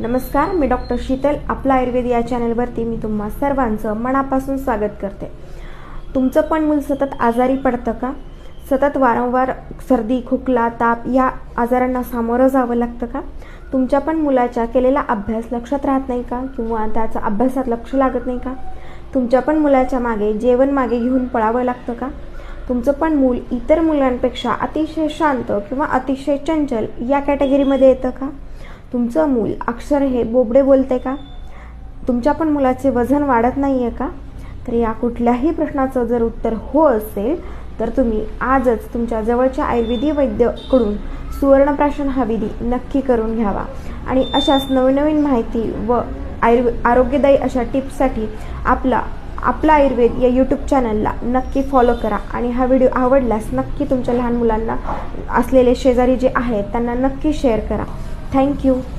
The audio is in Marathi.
नमस्कार मी डॉक्टर शीतल. आपला आयुर्वेद या चॅनलवरती मी तुम्हा सर्वांचं मनापासून स्वागत करते. तुमचं पण मूल सतत आजारी पडतं का? सतत वारंवार सर्दी खोकला ताप या आजारांना सामोरं जावं लागतं का? तुमच्या पण मुलाच्या केलेला अभ्यास लक्षात राहत नाही का? किंवा त्याचा अभ्यासात लक्ष लागत नाही का? तुमच्या पण मुलाच्या मागे जेवण मागे घेऊन पळावं लागतं का? तुमचं पण मूल इतर मुलांपेक्षा अतिशय शांत किंवा अतिशय चंचल या कॅटेगरीमध्ये येतं का? तुमचं मूल अक्षर हे बोबडे बोलते का? तुमच्या पण मुलाचे वजन वाढत नाही आहे का? तर या कुठल्याही प्रश्नाचं जर उत्तर हो असेल तर तुम्ही आजच तुमच्या जवळच्या आयुर्वेदी वैद्यकडून सुवर्णप्राशन हा विधी नक्की करून घ्यावा. आणि अशाच नवनवीन माहिती व आयुर्वे आरोग्यदायी अशा टिप्ससाठी आपला आपला आयुर्वेद या यूट्यूब चॅनलला नक्की फॉलो करा. आणि हा व्हिडिओ आवडल्यास नक्की तुमच्या लहान मुलांना असलेले शेजारी जे आहेत त्यांना नक्की शेअर करा. Thank you.